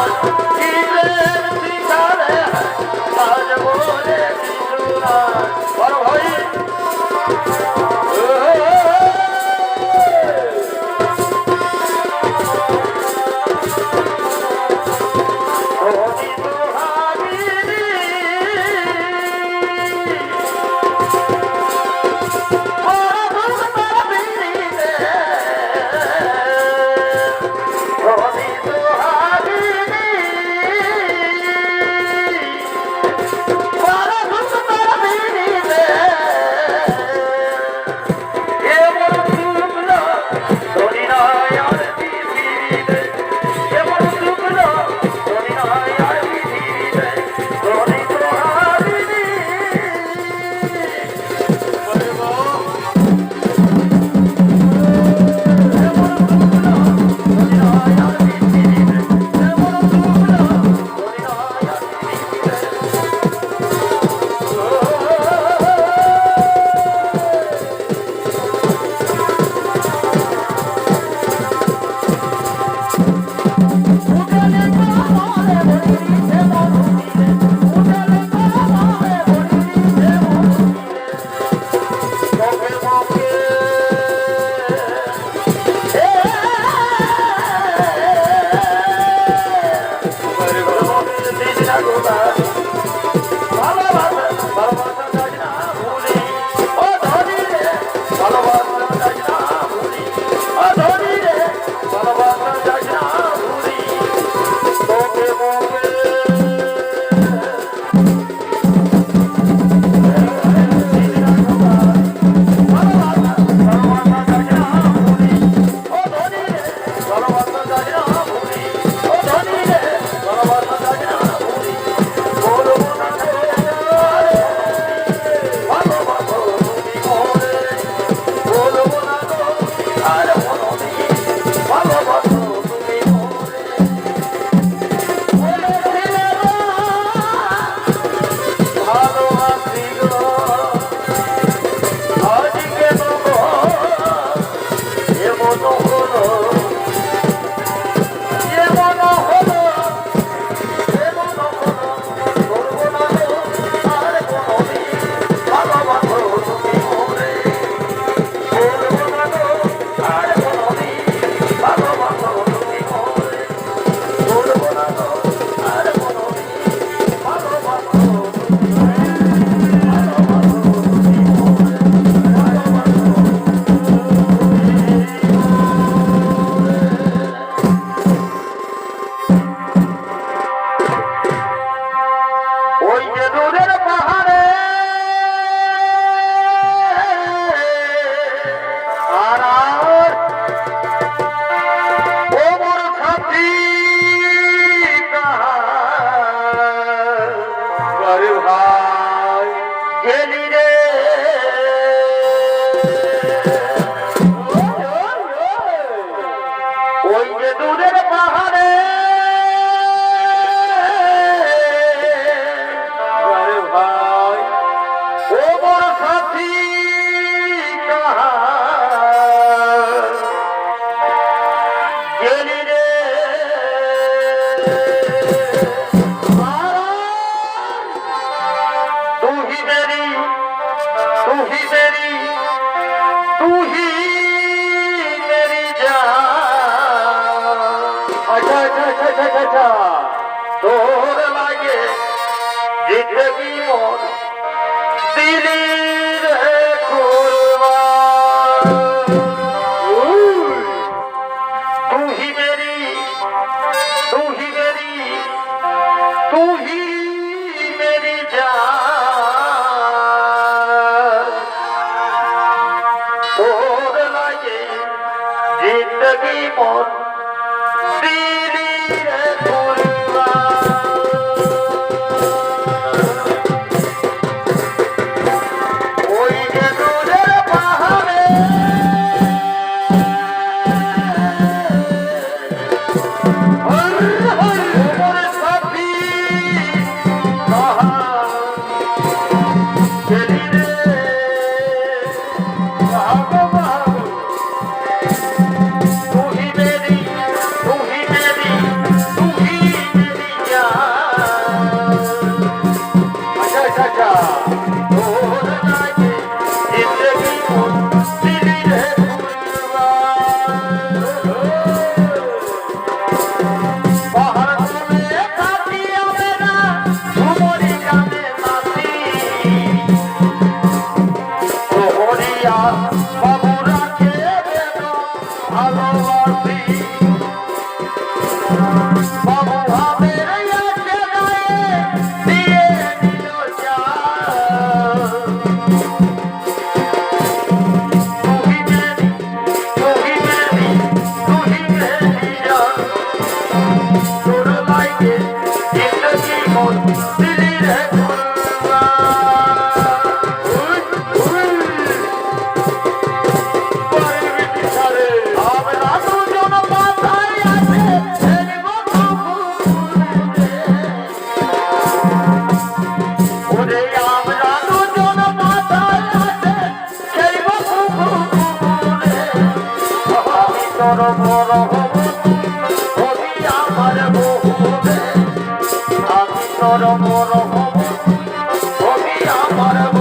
Yeah. তুহি মেরি তুহি মেরি যা আচ্ছা আচ্ছা আচ্ছা আচ্ছা আচ্ছা তোর লাগে জিন্দগি মোর দিলি Oh. তোর বড় হবি আমার বহু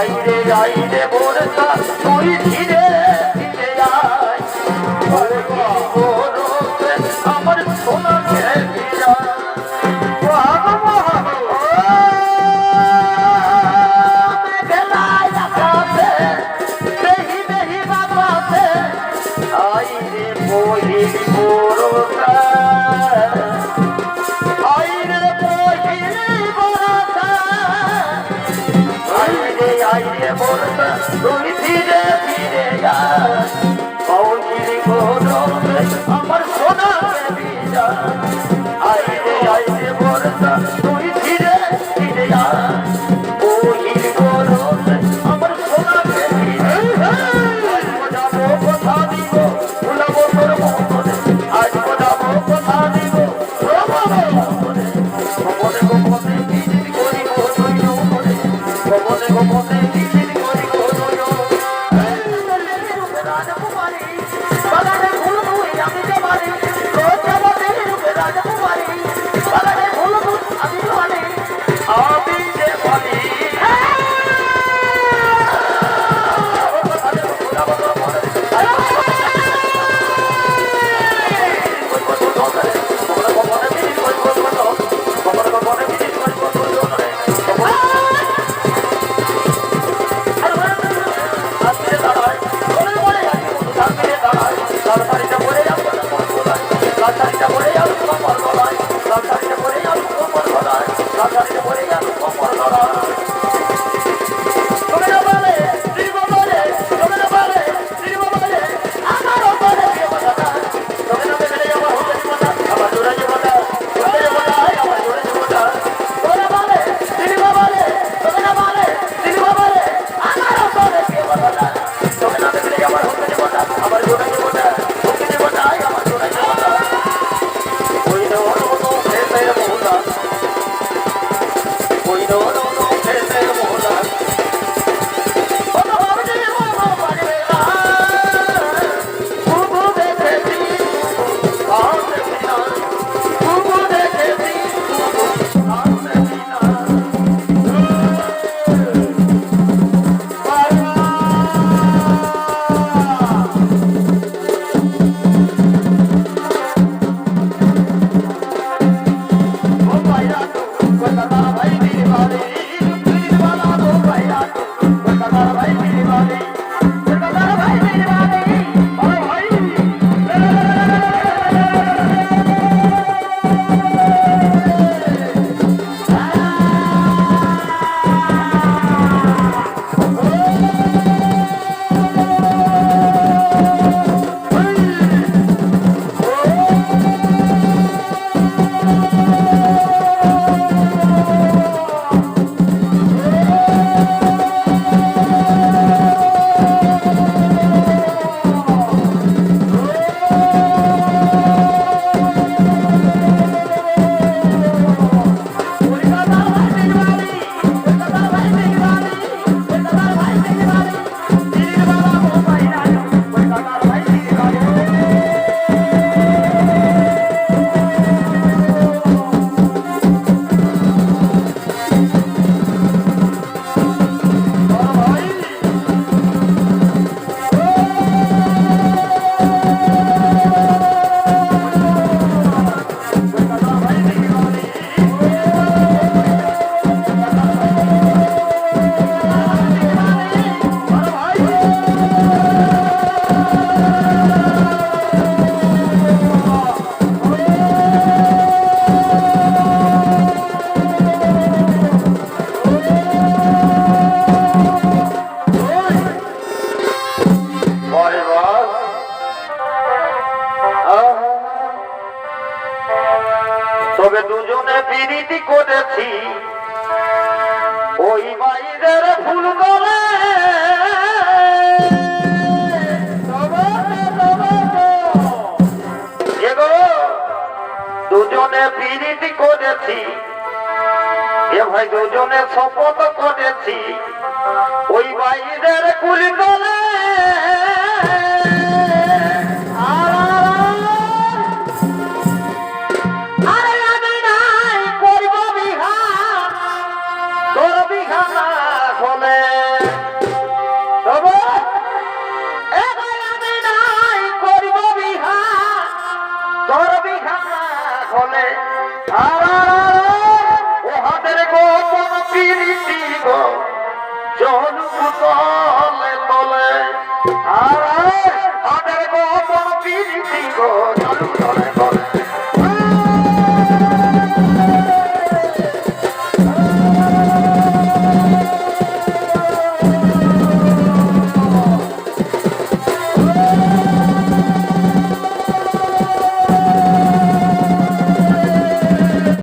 বাইরে যাইলে ভোর তার তুমি ফিরে ফিরে আমার সোনা Sim. jeito.